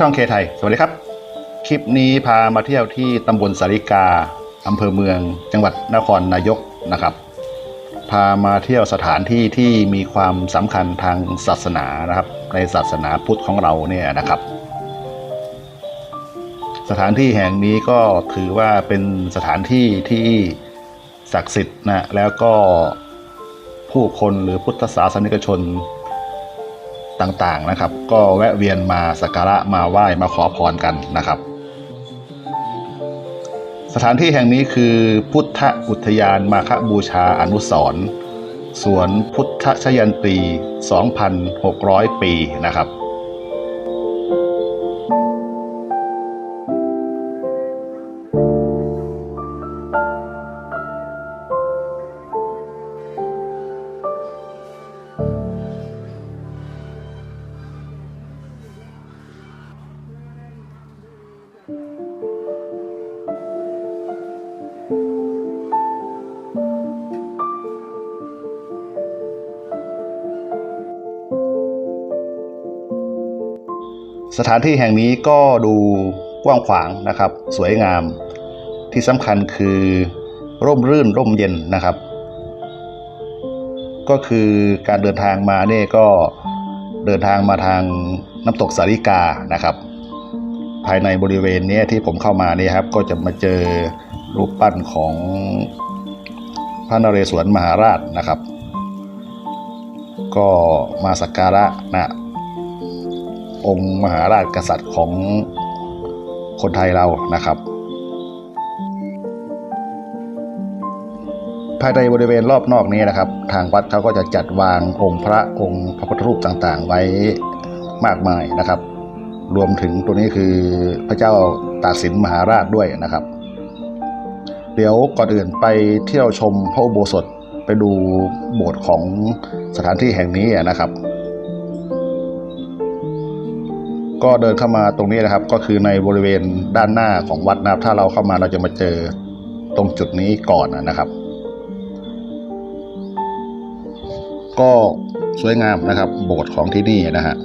ช่องเคไทย สวัสดีครับ คลิปนี้พามาเที่ยวที่ตำบลสาริกาอำเภอเมือง จังหวัดนครนายกนะครับ พามาเที่ยวสถานที่ที่มีความสำคัญทางศาสนานะครับ ในศาสนาพุทธของเราเนี่ยนะครับ สถานที่แห่งนี้ก็ถือว่าเป็นสถานที่ที่ศักดิ์สิทธิ์นะแล้วก็ผู้คนหรือพุทธศาสนิกชน ต่างๆนะครับ ก็แวะเวียนมาสักการะมาไหว้มาขอพรกันนะครับ สถานที่แห่งนี้คือพุทธอุทยานมาคบูชาอนุสร์สวนพุทธชยันตี 2,600 ปีนะครับ สถานที่แห่งนี้ก็ดูกว้างขวางนะครับ สวยงามที่สำคัญคือร่มรื่นร่มเย็นนะครับ ก็คือการเดินทางมาเนี่ยก็เดินทางมาทางน้ำตกสาริกานะครับ ภายในบริเวณนี้ที่ผมเข้ามานี่ครับ ก็จะมาเจอรูปปั้นของพระนเรศวรมหาราชนะครับ ก็มาสักการะนะ องค์มหาราชกษัตริย์ของคนไทยเรานะครับ ภายในบริเวณรอบนอกนี้นะครับ ทางวัดเขาก็จะจัดวางองค์พระองค์พระพุทธรูปต่างๆ ไว้มากมายนะครับ รวมถึงตัวนี้คือพระเจ้าตากสินมหาราชด้วยนะครับ เดี๋ยวก่อนอื่นไปเที่ยวชมพระอุโบสถไปดูโบสถ์ของสถานที่แห่งนี้นะครับ ก็เดินเข้ามาตรงนี้นะครับ ก็คือในบริเวณด้านหน้าของวัดนะครับ ถ้าเราเข้ามาเราจะมาเจอตรงจุดนี้ก่อนนะครับ ก็สวยงามนะครับ โบสถ์ของที่นี่นะฮะ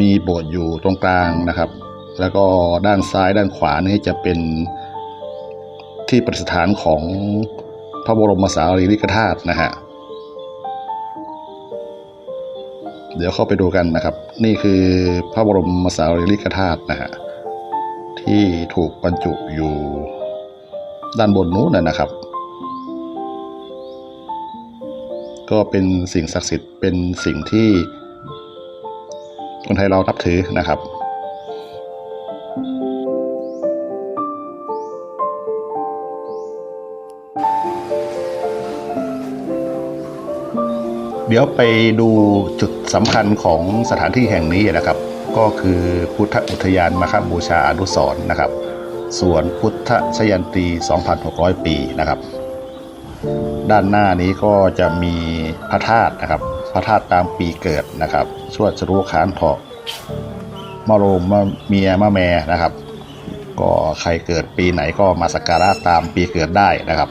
มีโบสถ์อยู่ตรงกลางนะครับ แล้วก็ด้านซ้ายด้านขวานี่จะเป็นที่ประดิษฐานของพระบรมสารีริกธาตุนะฮะ เดี๋ยวเข้าไปดูกันนะครับ นี่คือพระบรมสารีริกธาตุนะฮะที่ถูกบรรจุอยู่ด้านบนนู้นนะครับ ก็เป็นสิ่งศักดิ์สิทธิ์เป็นสิ่งที่คนไทยเรานับถือนะครับเดี๋ยวไปดูจุด สำคัญของสถานที่แห่งนี้นะครับ ก็คือพุทธอุทยานมาคบูชาอนุสรณ์นะครับสวนพุทธชยันตี 2,600 ปีนะครับ ด้านหน้านี้ก็จะมีพระธาตุนะครับ พระธาตุตามปีเกิดนะครับชวดชรูขานเถาะมะโรมะเมียมะแม่นะครับ ก็ใครเกิดปีไหนก็มาสักการะตามปีเกิดได้นะครับ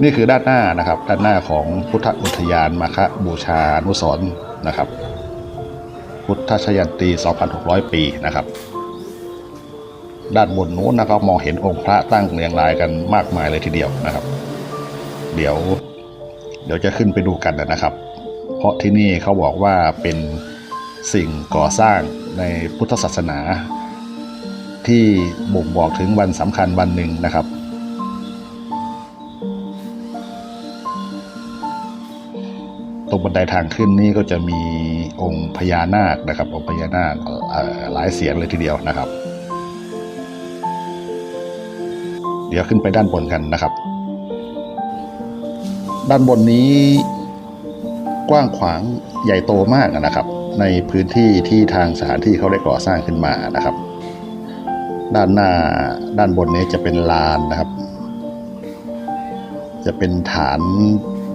นี่คือด้านหน้านะครับ ด้านหน้าของพุทธอุทยานมาคบูชานุสรณ์นะครับ พุทธชยันตี 2,600 ปีนะครับ ด้านบนนู้นนะครับมองเห็นองค์พระตั้งเรียงรายกันมากมายเลยทีเดียวนะครับ เดี๋ยว เดี๋ยวจะขึ้นไปดูกันนะครับ เพราะที่นี่เขาบอกว่าเป็นสิ่งก่อสร้างในพุทธศาสนา ที่บ่งบอกถึงวันสำคัญวันหนึ่งนะครับ ตรงบันไดทางขึ้นนี่ก็จะมีองค์พญานาคนะครับ องค์พญานาคหลายเสียงเลยทีเดียวนะครับ เดี๋ยวขึ้นไปด้านบนกันนะครับ ด้านบนนี้กว้างขวางใหญ่โตมากนะครับ ในพื้นที่ที่ทางสถานที่เขาได้ก่อสร้างขึ้นมานะครับ ด้านหน้าด้านบนนี้จะเป็นลานนะครับ จะเป็นฐาน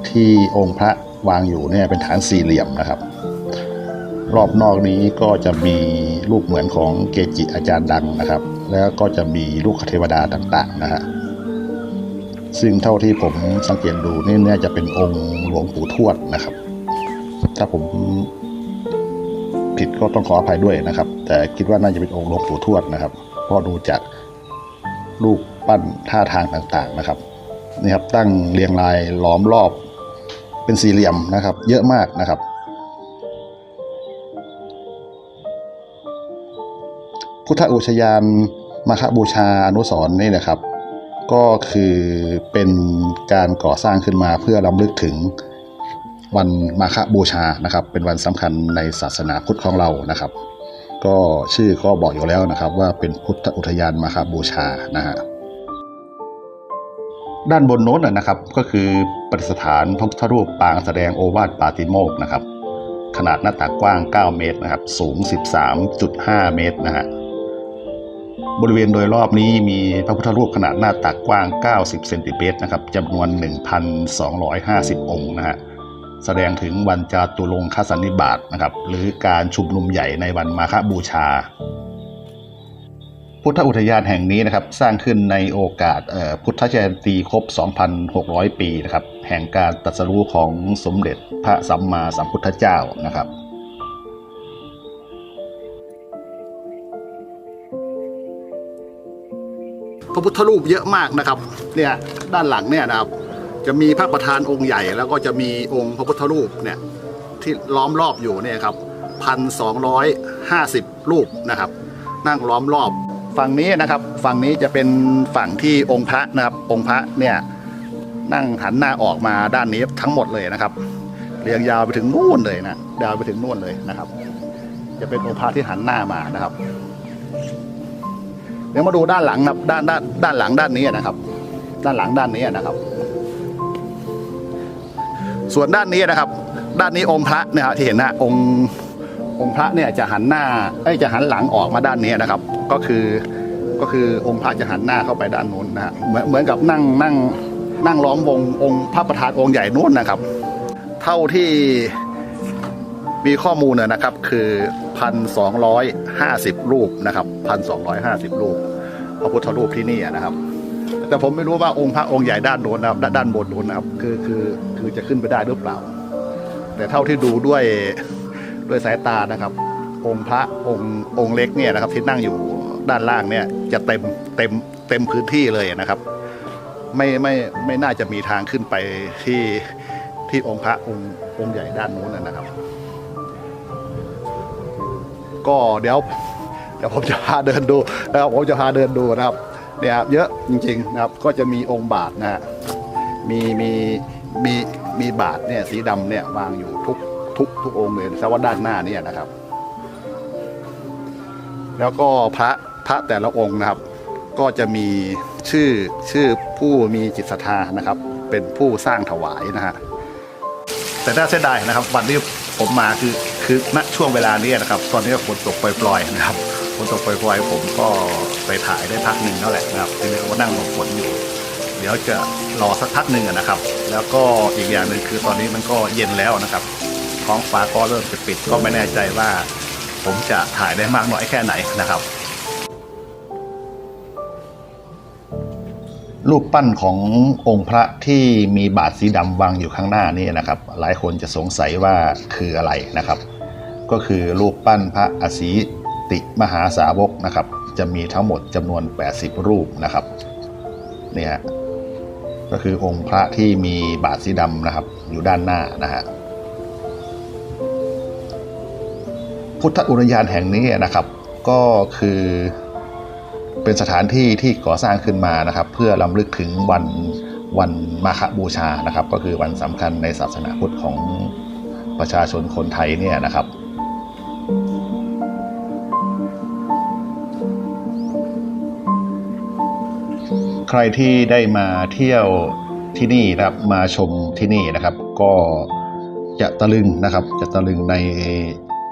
ที่องค์พระ วางอยู่เนี่ยเป็นฐานสี่เหลี่ยมนะครับ รอบนอกนี้ก็จะมีรูปเหมือนของเกจิอาจารย์ดังนะครับ แล้วก็จะมีลูกเทวดาต่างๆนะฮะซึ่งเท่าที่ผมสังเกตดูนี่น่าจะเป็นองค์หลวงปู่ทวดนะครับ ถ้าผมผิดก็ต้องขออภัยด้วยนะครับ แต่คิดว่าน่าจะเป็นองค์หลวงปู่ทวดนะครับเพราะดูจากรูปปั้นท่าทางต่างๆนะครับนี่ครับตั้งเรียงรายล้อมรอบ เป็นสี่เหลี่ยมนะครับ เยอะมากนะครับ พุทธอุทยานมาคบูชาอนุสร์นี่นะครับ ก็คือเป็นการก่อสร้างขึ้นมาเพื่อรำลึกถึงวันมาฆบูชานะครับ เป็นวันสำคัญในศาสนาพุทธของเรานะครับ ก็ชื่อก็บอกอยู่แล้วนะครับ ว่าเป็นพุทธอุทยานมาฆบูชานะฮะ ด้านบนโน้นนะครับ ก็คือประดิษฐานพระพุทธรูปปางแสดงโอวาทปาติโมกข์นะครับ ขนาดหน้าตักกว้าง 9 เมตรนะครับ สูง 13.5 เมตรนะฮะบริเวณโดยรอบนี้มีพระพุทธรูปขนาดหน้าตักกว้าง 90 เซนติเมตรนะครับจำนวน 1,250 องค์นะฮะ แสดงถึงวันจาตุรงคสันนิบาตนะครับ หรือการชุมนุมใหญ่ในวันมาฆบูชา พุทธอุทยานแห่งนี้นะครับสร้างขึ้นในโอกาสพุทธจยันตีครบ 2,600 ปีนะครับแห่งการตรัสรู้ของสมเด็จพระสัมมาสัมพุทธเจ้านะครับพระพุทธรูปเยอะมากนะครับเนี่ยด้านหลังเนี่ยนะครับจะมีพระประธานองค์ใหญ่แล้วก็จะมีองค์พระพุทธรูปเนี่ยที่ล้อมรอบอยู่เนี่ยครับพันสองร้อยห้าสิบรูปนะครับ นั่งล้อมรอบ ฝั่งนี้นะครับ ฝั่งนี้จะเป็นฝั่งที่องค์พระนะครับ องค์พระเนี่ยนั่งหันหน้าออกมาด้านนี้ทั้งหมดเลยนะครับ เรียงยาวไปถึงนู่นเลยนะยาวไปถึงนู่นเลยนะครับ จะเป็นองค์พระที่หันหน้ามานะครับ เดี๋ยวมาดูด้านหลังนะครับด้านด้านด้านหลังด้านนี้นะครับ ด้านหลังด้านนี้นะครับ ส่วนด้านนี้นะครับ ด้านนี้องค์พระนี่ยครับที่เห็นนะองค์ องค์พระเนี่ยจะหันหน้าเอ้จะหันหลังออกมาด้านนี้นะครับ ก็คือก็คือองค์พระจะหันหน้าเข้าไปด้านนู้นนะฮะเหมือนเหมือนกับนั่งนั่งนั่งล้อมวงองค์พระประธานองค์ใหญ่นู้นนะครับ เท่าที่มีข้อมูลเนี่ยนะครับคือพันสองร้อยห้าสิบรูปนะครับพันสองร้อยห้าสิบรูป พระพุทธรูปที่นี่นะครับ แต่ผมไม่รู้ว่าองค์พระองค์ใหญ่ด้านโน้นนะครับด้านบนโน้นนะครับคือคือคือจะขึ้นไปได้หรือเปล่า แต่เท่าที่ดูด้วย ด้วยสายตานะครับ องค์พระองค์องค์เล็กเนี่ยนะครับที่นั่งอยู่ด้านล่างเนี่ยจะเต็มเต็มเต็มพื้นที่เลยนะครับ ไม่ไม่ไม่น่าจะมีทางขึ้นไปที่ที่องค์พระองค์องค์ใหญ่ด้านโน้นนะนะครับ ก็เดี๋ยวเดี๋ยวผมจะพาเดินดูนะครับผมจะพาเดินดูนะครับเนี่ยครับเยอะจริงๆนะครับก็จะมีองค์บาทนะฮะมีมีมีมีบาทเนี่ยสีดำเนี่ยวางอยู่ทุก ทุกทุกองค์เลยแต่ว่าด้านหน้าเนี่ยนะครับ แล้วก็พระพระแต่ละองค์นะครับ ก็จะมีชื่อชื่อผู้มีจิตศรัทธานะครับ เป็นผู้สร้างถวายนะฮะแต่น่าเสียดายนะครับ วันที่ผมมาคือคือณช่วงเวลานี้นะครับ ตอนนี้ฝนตกปล่อยๆนะครับฝนตกปล่อยๆผมก็ไปถ่ายได้พักหนึ่งแล้วแหละนะครับทีนี้ก็นั่งหลบฝนอยู่ เดี๋ยวจะรอสักพักหนึ่งนะครับ แล้วก็อีกอย่างหนึ่งคือตอนนี้มันก็เย็นแล้วนะครับ ท้องฟ้าก็เริ่มจะปิดก็ไม่แน่ใจว่า ผมจะถ่ายได้มากน้อยแค่ไหนนะครับ รูปปั้นขององค์พระที่มีบาทสีดำวางอยู่ข้างหน้านี่นะครับ หลายคนจะสงสัยว่าคืออะไรนะครับ ก็คือรูปปั้นพระอสีติมหาสาวกนะครับ จะมีทั้งหมดจำนวน 80 รูปนะครับเนี่ยก็คือองค์พระที่มีบาทสีดำนะครับ อยู่ด้านหน้านะฮะ พุทธอุทยานแห่งนี้นะครับ ก็คือเป็นสถานที่ที่ก่อสร้างขึ้นมานะครับ เพื่อลำลึกถึงวันวันมาฆบูชานะครับ ก็คือวันสำคัญในศาสนาพุทธของประชาชนคนไทยเนี่ยนะครับใครที่ได้มาเที่ยวที่นี่นะครับมาชมที่นี่นะครับ ก็จะตะลึงนะครับ จะตะลึงใน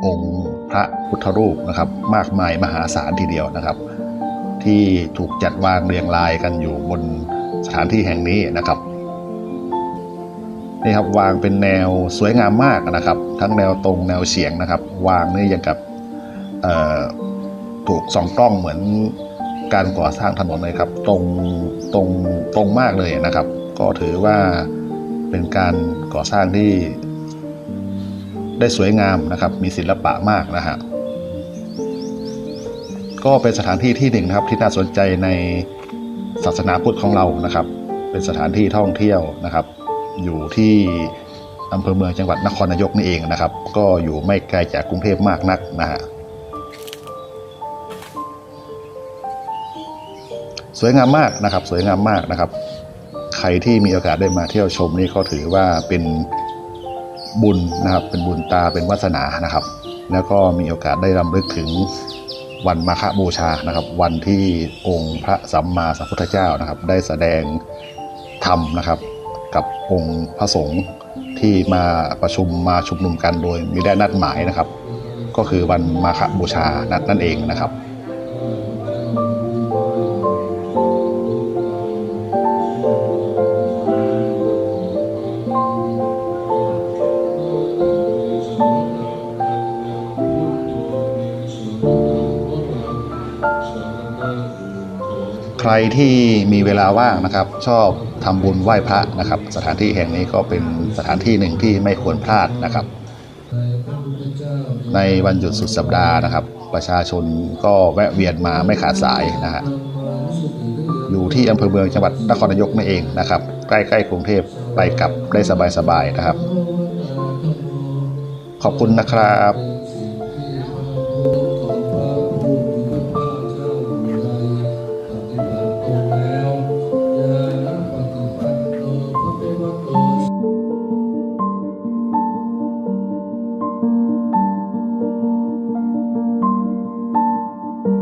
องค์พระพุทธรูปนะครับ มากมายมหาศาลทีเดียวนะครับ ที่ถูกจัดวางเรียงรายกันอยู่บนสถานที่แห่งนี้นะครับนี่ครับวางเป็นแนวสวยงามมากนะครับ ทั้งแนวตรงแนวเฉียงนะครับ วางนี่อย่างกับถูกส่องกล้องเหมือนการก่อสร้างถนนเลยครับ ตรงตรงตรงมากเลยนะครับ ก็ถือว่าเป็นการก่อสร้างที่ ได้สวยงามนะครับ มีศิลปะมากนะฮะก็เป็นสถานที่ที่หนึ่งนะครับที่น่าสนใจในศาสนาพุทธของเรานะครับ เป็นสถานที่ท่องเที่ยวนะครับ อยู่ที่อำเภอเมืองจังหวัดนครนายกนี่เองนะครับ ก็อยู่ไม่ไกลจากกรุงเทพมากนักนะฮะสวยงามมากนะครับ สวยงามมากนะครับ ใครที่มีโอกาสได้มาเที่ยวชมนี่ก็ถือว่าเป็น บุญนะครับ เป็นบุญตาเป็นวาสนานะครับ แล้วก็มีโอกาสได้รำลึกถึงวันมาฆบูชานะครับ วันที่องค์พระสัมมาสัมพุทธเจ้านะครับ ได้แสดงธรรมนะครับ กับองค์พระสงฆ์ที่มาประชุมมาชุมนุมกันโดยมีได้นัดหมายนะครับ ก็คือวันมาฆบูชานัดนั่นเองนะครับ ใครที่มีเวลาว่างนะครับ ชอบทำบุญไหว้พระนะครับ สถานที่แห่งนี้ก็เป็นสถานที่หนึ่งที่ไม่ควรพลาดนะครับ ในวันหยุดสุดสัปดาห์นะครับ ประชาชนก็แวะเวียนมาไม่ขาดสายนะฮะอยู่ที่อำเภอเมืองจังหวัดนครนายกนี่เองนะครับ ใกล้ๆกรุงเทพไปกลับได้สบายๆนะครับ ขอบคุณนะครับ